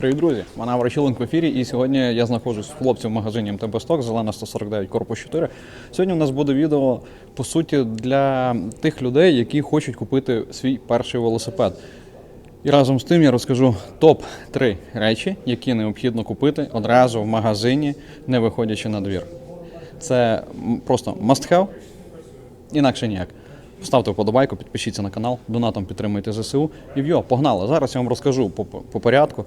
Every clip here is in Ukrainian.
Привіт, друзі! Мене Врачіленко в ефірі, і сьогодні я знаходжусь в хлопців в магазині МТБ зелена 149, корпус 4. Сьогодні у нас буде відео по суті для тих людей, які хочуть купити свій перший велосипед. І разом з тим я розкажу топ 3 речі, які необхідно купити одразу в магазині, не виходячи на двір. Це просто must have, інакше ніяк. Ставте вподобайку, підпишіться на канал, донатом підтримуйте ЗСУ. І вйо, погнали. Зараз я вам розкажу по порядку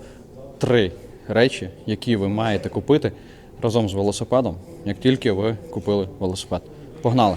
три речі, які ви маєте купити разом з велосипедом, як тільки ви купили велосипед. Погнали!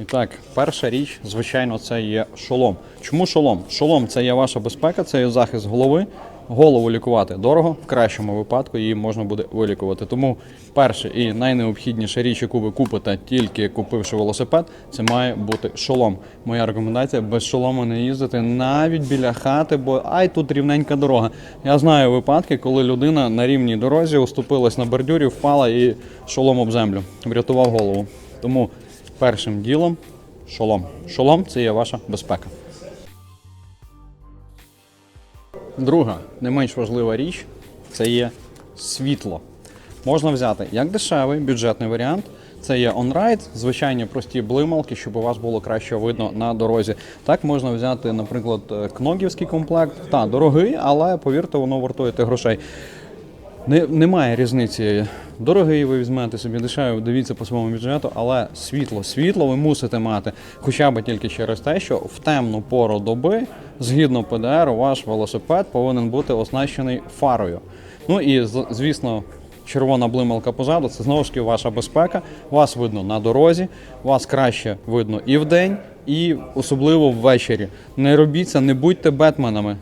І так, перша річ, звичайно, це є шолом. Чому шолом? Шолом це є ваша безпека, це є захист голови. Голову лікувати дорого, в кращому випадку її можна буде вилікувати. Тому перша і найнеобхідніша річ, яку ви купите, тільки купивши велосипед, це має бути шолом. Моя рекомендація без шолому не їздити навіть біля хати, бо ай тут рівненька дорога. Я знаю випадки, коли людина на рівній дорозі оступилась на бордюрі, впала і шолом об землю, врятував голову. Тому першим ділом шолом. Шолом це є ваша безпека. Друга, не менш важлива річ це є світло. Можна взяти як дешевий бюджетний варіант. Це є онрайд, звичайні прості блималки, щоб у вас було краще видно на дорозі. Так можна взяти, наприклад, кногівський комплект. Та дорогий, але повірте, воно вартує тих грошей. Не, немає різниці. Дорогий ви візьмете собі дешевий, дивіться по своєму бюджету, але світло, світло ви мусите мати. Хоча б тільки через те, що в темну пору доби, згідно ПДР, ваш велосипед повинен бути оснащений фарою. Ну і звісно, червона блималка позаду це знову ж таки ваша безпека. Вас видно на дорозі, вас краще видно і вдень, і особливо ввечері. Не робіться, не будьте бетменами.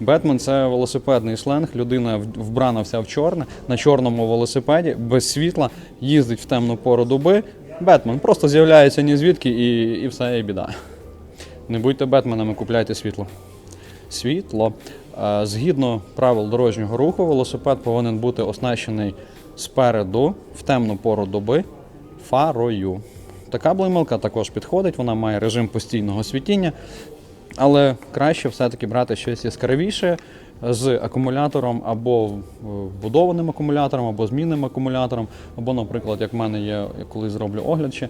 Бетмен це велосипедний сленг. Людина вбрана вся в чорне на чорному велосипеді, без світла, їздить в темну пору доби. Бетмен просто з'являється ні звідки і, і все, і біда. Не будьте бетменами, купляйте світло. Світло. Е, Згідно правил дорожнього руху, велосипед повинен бути оснащений спереду в темну пору доби фарою. Така блималка також підходить, вона має режим постійного світіння, але краще все-таки брати щось яскравіше з акумулятором або вбудованим акумулятором, або змінним акумулятором, або, наприклад, як в мене є, коли зроблю огляд ще,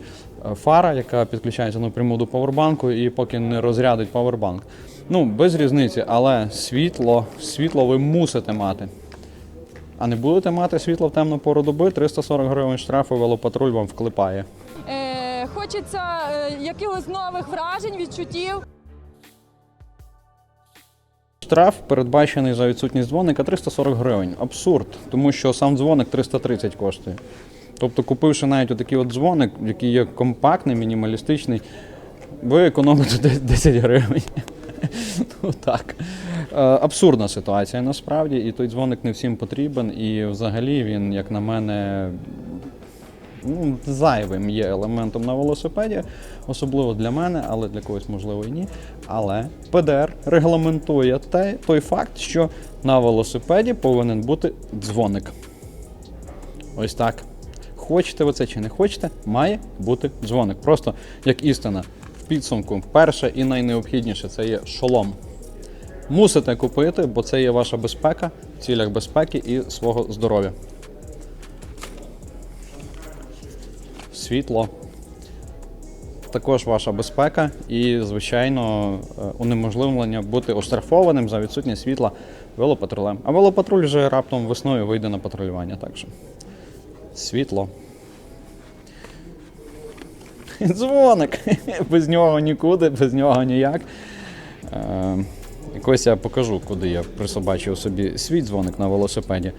е, фара, яка підключається напряму до павербанку і поки не розрядить павербанк. Ну, без різниці, але світло, світло ви мусите мати. А не будете мати світло в темну пору доби, 340 гривень штрафу велопатруль вам вклепає. Е, хочеться е, якихось нових вражень, відчуттів. Штраф передбачений за відсутність дзвоника 340 гривень. Абсурд, тому що сам дзвоник 330 коштує. Тобто, купивши навіть отакий от дзвоник, який є компактний, мінімалістичний, ви економите десь 10 гривень. Ну так. Е, Абсурдна ситуація насправді, і той дзвоник не всім потрібен, і взагалі він, як на мене, ну, зайвим є елементом на велосипеді, особливо для мене, але для когось можливо і ні. Але ПДР регламентує те, той факт, що на велосипеді повинен бути дзвоник. Ось так. Хочете ви це чи не хочете, має бути дзвоник. Просто як істина. В підсумку, перше і найнеобхідніше це є шолом. Мусите купити, бо це є ваша безпека в цілях безпеки і свого здоров'я. Світло. Також ваша безпека і, звичайно, е, унеможливлення бути оштрафованим за відсутність світла велопатрулем. А велопатруль вже раптом весною вийде на патрулювання. Так що світло. Дзвоник. Без нього нікуди, без нього ніяк. Е, якось я покажу, куди я присобачив собі свій дзвоник на велосипеді.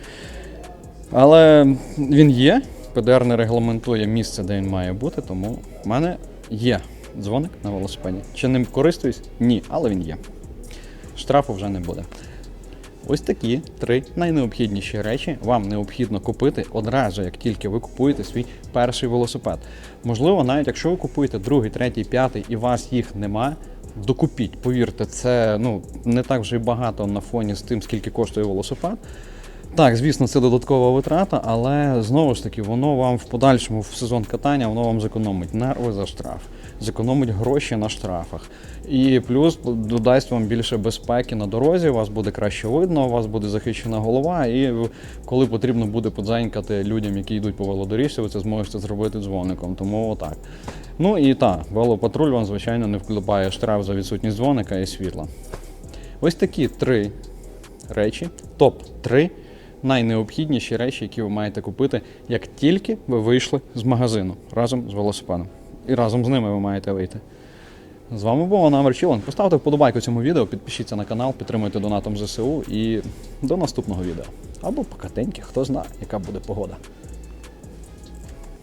Але він є. ПДР не регламентує місце, де він має бути, тому в мене є дзвоник на велосипеді. Чи ним користуюсь? Ні, але він є. Штрафу вже не буде. Ось такі три найнеобхідніші речі вам необхідно купити одразу, як тільки ви купуєте свій перший велосипед. Можливо, навіть якщо ви купуєте другий, третій, п'ятий і вас їх немає, докупіть. Повірте, це ну, не так вже й багато на фоні з тим, скільки коштує велосипед. Так, звісно, це додаткова витрата, але знову ж таки, воно вам в подальшому в сезон катання воно вам зекономить нерви за штраф. зекономить гроші на штрафах. І плюс додасть вам більше безпеки на дорозі, вас буде краще видно, у вас буде захищена голова, і коли потрібно буде подзенькати людям, які йдуть по велодоріжці, ви це зможете зробити дзвоником. Тому отак. Ну і так, велопатруль вам, звичайно, не вкладає штраф за відсутність дзвоника і світла. Ось такі три речі, топ-3 найнеобхідніші речі, які ви маєте купити, як тільки ви вийшли з магазину разом з велосипедом. І разом з ними ви маєте вийти. З вами був Анамер Чілен. Поставте вподобайку цьому відео, підпишіться на канал, підтримуйте донатом ЗСУ і до наступного відео. Або покатеньки, хто знає, яка буде погода.